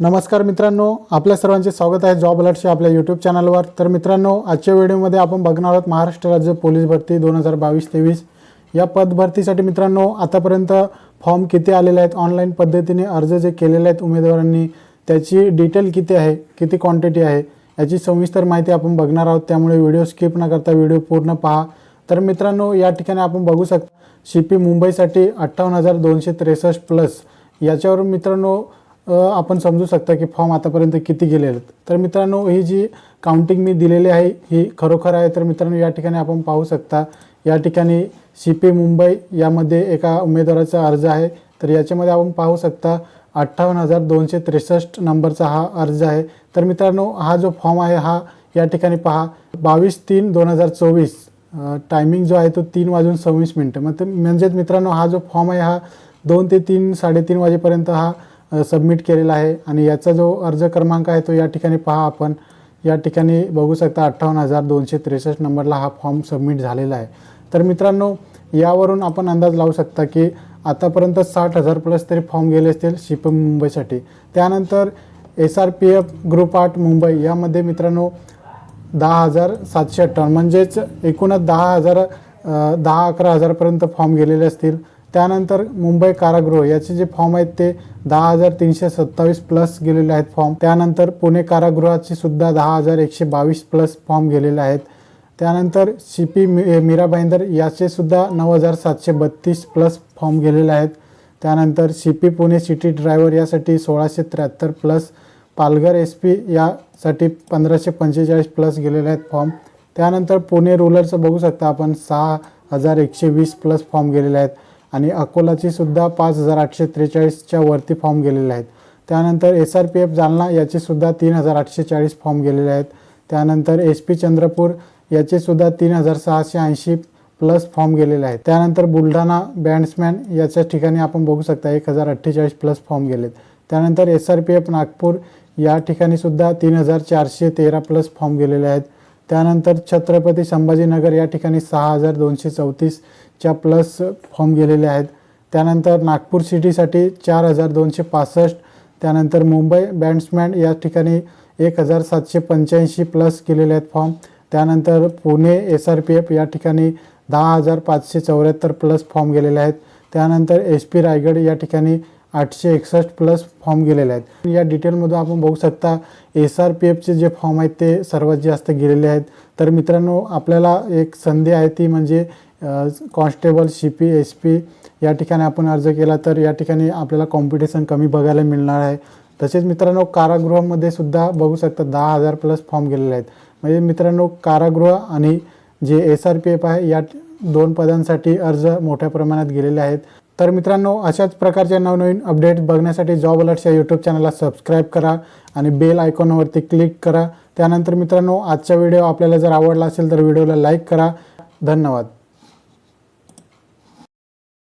नमस्कार मित्रांनो आपल्या सर्वांचे स्वागत आहे जॉब अलर्टच्या आपल्या यूट्यूब चॅनलवर. तर मित्रांनो आजच्या व्हिडिओमध्ये आपण बघणार आहोत महाराष्ट्र राज्य पोलीस भरती दोन हजार बावीस तेवीस. या पद भरतीसाठी मित्रांनो आतापर्यंत फॉर्म किती आलेले आहेत ऑनलाईन पद्धतीने अर्ज जे केलेले आहेत उमेदवारांनी त्याची डिटेल किती आहे किती क्वांटिटी आहे याची सविस्तर माहिती आपण बघणार आहोत. त्यामुळे व्हिडिओ स्किप न करता व्हिडिओ पूर्ण पहा. तर मित्रांनो या ठिकाणी आपण बघू शकता सी पी मुंबईसाठी अठ्ठावन्न हजार दोनशे त्रेसष्ट प्लस याच्यावरून मित्रांनो आपण समजू शकता की फॉर्म आतापर्यंत किती गेलेले आहेत. तर मित्रांनो ही जी काउंटिंग मी दिलेली आहे ही खरोखर आहे. तर मित्रांनो या ठिकाणी आपण पाहू शकता या ठिकाणी सी पी मुंबई यामध्ये एका उमेदवाराचा अर्ज आहे. तर याच्यामध्ये आपण पाहू शकता अठ्ठावन्न हजार दोनशे त्रेसष्ट नंबरचा हा अर्ज आहे. तर मित्रांनो हा जो फॉर्म आहे हा या ठिकाणी पहा बावीस तीन दोन हजार चोवीस. टायमिंग जो आहे तो तीन वाजून सव्वीस मिनटं. मग ते म्हणजेच मित्रांनो हा जो फॉर्म आहे हा दोन ते तीन साडेतीन वाजेपर्यंत हा सबमिट केलेला आहे. आणि याचा जो अर्ज क्रमांक आहे तो या ठिकाणी पहा आपण. या ठिकाणी बघू शकता अठ्ठावन्न हजार दोनशे त्रेसष्ट नंबरला हा फॉर्म सबमिट झालेला आहे. तर मित्रांनो यावरून आपण अंदाज लावू शकता की आतापर्यंत साठ हजार प्लस तरी फॉर्म गेले असतील शिप मुंबईसाठी. त्यानंतर S R P F group आठ मुंबई यामध्ये मित्रांनो दहा हजार सातशे अठ्ठावन्न. म्हणजेच एकूणच दहा हजार दहा अकरा हजारपर्यंत फॉर्म गेलेले असतील. त्यानंतर मुंबई कारागृह याचे जे फॉर्म आहेत ते दहा हजार तीनशे सत्तावीस प्लस गेलेले आहेत फॉर्म त्यानंतर पुणे कारागृहाचे सुद्धा दहा हजार एकशे बावीस प्लस फॉर्म गेलेले आहेत. त्यानंतर सी पी मी मीरा भाईंदर याचे सुद्धा नऊ हजार सातशे बत्तीस प्लस फॉर्म गेलेले आहेत. त्यानंतर C P Pune city driver यासाठी सोळाशे त्र्याहत्तर प्लस पालघर एस पी यासाठी पंधराशे पंचेचाळीस प्लस गेलेले आहेत फॉर्म त्यानंतर पुणे रुरलचं बघू शकता आपण सहा हजार एकशे वीस प्लस फॉर्म गेलेले आहेत. आणि अकोलाची सुद्धा पाच हजार आठशे त्रेचाळीसच्या वरती फॉर्म गेलेले आहेत. त्यानंतर S R P F Jalna याचेसुद्धा तीन हजार आठशे चाळीस फॉर्म गेलेले आहेत. त्यानंतर एस पी चंद्रपूर याचेसुद्धा तीन हजार सहाशे ऐंशी प्लस फॉर्म गेलेले आहेत. त्यानंतर बुलढाणा बँड्समॅन याच्या ठिकाणी आपण बघू शकता एक हजार अठ्ठेचाळीस प्लस फॉर्म गेलेत. त्यानंतर S R P F Nagpur या ठिकाणी सुद्धा तीन हजार चारशे तेरा प्लस फॉर्म गेलेले आहेत. त्यानंतर छत्रपती संभाजीनगर या ठिकाणी सहा हजार दोनशे चौतीसच्या प्लस फॉर्म गेलेले आहेत. त्यानंतर नागपूर सिटीसाठी चार हजार दोनशे पासष्ट त्यानंतर मुंबई बँड्समॅन या ठिकाणी एक हजार सातशे पंच्याऐंशी प्लस केलेले आहेत फॉर्म त्यानंतर Pune S R P F या ठिकाणी दहा हजार पाचशे चौऱ्याहत्तर प्लस फॉर्म गेलेले आहेत. त्यानंतर एस पी रायगड या ठिकाणी आठशे एकसष्ट प्लस फॉर्म गेलेले आहेत. या डिटेलमधून आपण बघू शकता एस आर पी एफचे जे फॉर्म आहेत ते सर्वात जास्त गेलेले आहेत. तर मित्रांनो आपल्याला एक संधी आहे ती म्हणजे constable C P S P या ठिकाणी आपण अर्ज केला तर या ठिकाणी आपल्याला कॉम्पिटिशन कमी बघायला मिळणार आहे. तसेच मित्रांनो कारागृहामध्ये सुद्धा बघू शकता दहा हजार प्लस फॉर्म गेलेले आहेत. म्हणजे मित्रांनो कारागृह आणि जे एस आर पी एफ आहे या दोन पदांसाठी अर्ज मोठ्या प्रमाणात गेलेले आहेत. तर मित्रांनो अशाच प्रकारच्या नवनवीन अपडेट्स बघण्यासाठी जॉब अलर्ट्सच्या यूट्यूब चॅनलला सबस्क्राईब करा आणि बेल आयकॉनवरती क्लिक करा. त्यानंतर मित्रांनो आजचा व्हिडिओ आपल्याला जर आवडला असेल तर व्हिडिओला लाईक करा. धन्यवाद.